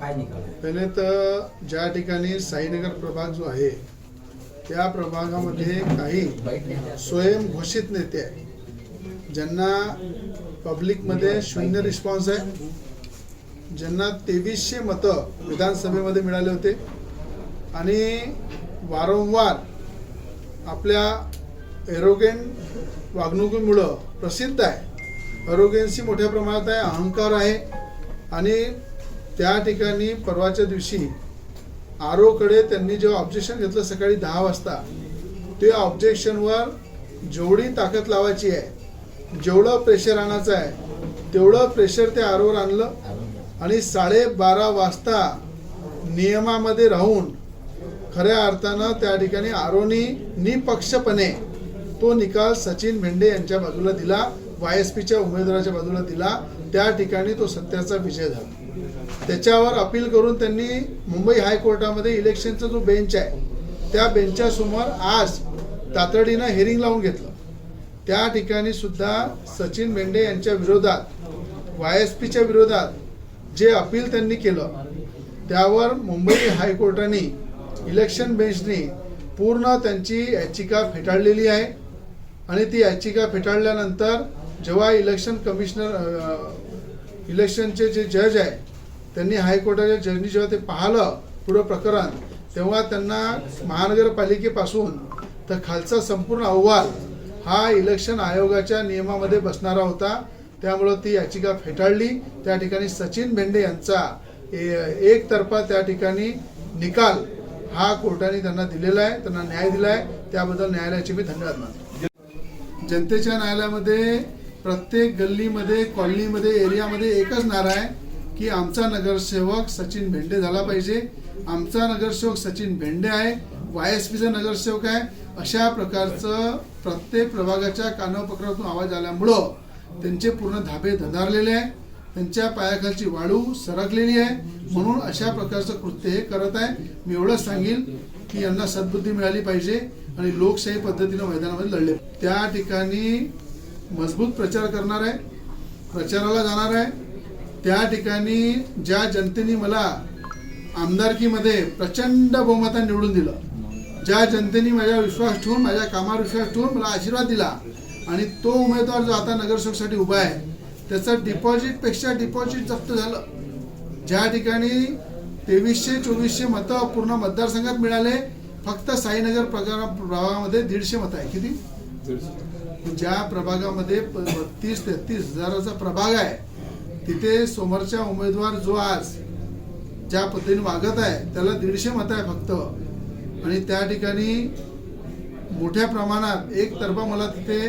काय निकाल आहे? पहिले तर ज्या ठिकाणी साईनगर प्रभाग जो आहे त्या प्रभागामध्ये काही स्वयंघोषित नेते आहे ज्यांना पब्लिकमध्ये शून्य रिस्पॉन्स आहे ज्यांना तेवीसशे मतं विधानसभेमध्ये मिळाले होते आणि वारंवार आपल्या एरोगेन वागणुकीमुळं प्रसिद्ध आहे एरोगेन्सी मोठ्या प्रमाणात आहे अहंकार आहे आणि त्या ठिकाणी परवाच्या दिवशी आरोकडे त्यांनी जेव्हा ऑब्जेक्शन घेतलं सकाळी दहा वाजता त्या ऑब्जेक्शनवर जेवढी ताकद लावायची आहे जेवढं प्रेशर आणायचं आहे तेवढं प्रेशर ते आरोवर आणलं आणि साडेबारा वाजता नियमामध्ये राहून खऱ्या अर्थानं त्या ठिकाणी आरोनी निपक्षपणे तो निकाल सचिन भेंडे यांच्या बाजूला दिला वाय एस पीच्या उमेदवाराच्या बाजूला दिला त्या ठिकाणी तो सत्याचा विजय झाला. त्याच्यावर अपील करून त्यांनी मुंबई हायकोर्टामध्ये इलेक्शनचा जो बेंच आहे त्या बेंचासमोर आज तातडीनं हेरिंग लावून घेतलं. त्या ठिकाणी सुद्धा सचिन मेंढे यांच्या विरोधात वाय एस पीच्या विरोधात जे अपील त्यांनी केलं त्यावर मुंबई हायकोर्टाने इलेक्शन बेंचने पूर्ण त्यांची याचिका फेटाळलेली आहे. आणि ती याचिका फेटाळल्यानंतर जेव्हा इलेक्शन कमिशनर इलेक्शनचे जे जज आहे त्यांनी हायकोर्टाच्या जजनी जेव्हा ते पाहिलं पुढं प्रकरण. तेव्हा त्यांना महानगरपालिकेपासून तर खालचा संपूर्ण अहवाल हा इलेक्शन आयोगाच्या नियमामध्ये बसणारा होता. त्यामुळं ती याचिका फेटाळली. त्या ठिकाणी सचिन भेंडे यांचा ए- एकतर्फा त्या ठिकाणी निकाल हा कोर्टाने त्यांना दिलेला आहे त्यांना न्याय दिला आहे त्याबद्दल न्यायालयाचे मी धन्यवाद मानतो. जनतेच्या न्यायालयामध्ये प्रत्येक गल्लीमध्ये कॉलनीमध्ये एरियामध्ये एकच नारा आहे. की आमचा नगरसेवक सचिन भेंडे झाला पाहिजे. आमचा नगरसेवक सचिन भेंडे आहे वाय एस पीचा नगरसेवक आहे. अशा प्रकारचं प्रत्येक प्रभागाच्या कानापत्रातून आवाज आल्यामुळं त्यांचे पूर्ण धाबे धधारलेले आहे. त्यांच्या पायाखालची वाळू सरकलेली आहे. म्हणून अशा प्रकारचं कृत्य हे करत आहे. मी एवढंच सांगेल की यांना सद्बुद्धी मिळाली पाहिजे आणि लोकशाही पद्धतीनं मैदानामध्ये लढले. त्या ठिकाणी मजबूत प्रचार करणार आहे. प्रचाराला जाणार आहे. त्या ठिकाणी ज्या जनतेने मला आमदारकीमध्ये प्रचंड बहुमताने निवडून दिलं ज्या जनतेने माझ्यावर विश्वास ठेवून माझ्या कामावर विश्वास ठेवून मला आशीर्वाद दिला आणि तो उमेदवार जो आता नगरसेवकसाठी उभा आहे त्याचं डिपॉझिटपेक्षा डिपॉझिट जप्त झालं. ज्या ठिकाणी तेवीसशे चोवीसशे मतं पूर्ण मतदारसंघात मिळाले फक्त साईनगर प्रकार प्रभागामध्ये दीडशे मतं आहे किती? ज्या प्रभागामध्ये बत्तीस तेहतीस हजाराचा प्रभाग आहे तिथे समोरचा उमेदवार जो आज ज्या पद्धतीने वागत आहे त्याला दीडशे मतं आहे फक्त आणि त्या ठिकाणी मोठ्या प्रमाणात एक तर्फा मला तिथे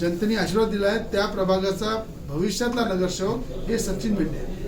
जनतेने आशीर्वाद दिला आहे त्या प्रभागाचा भविष्यातला नगरसेवक हे सचिन भेंडे आहे.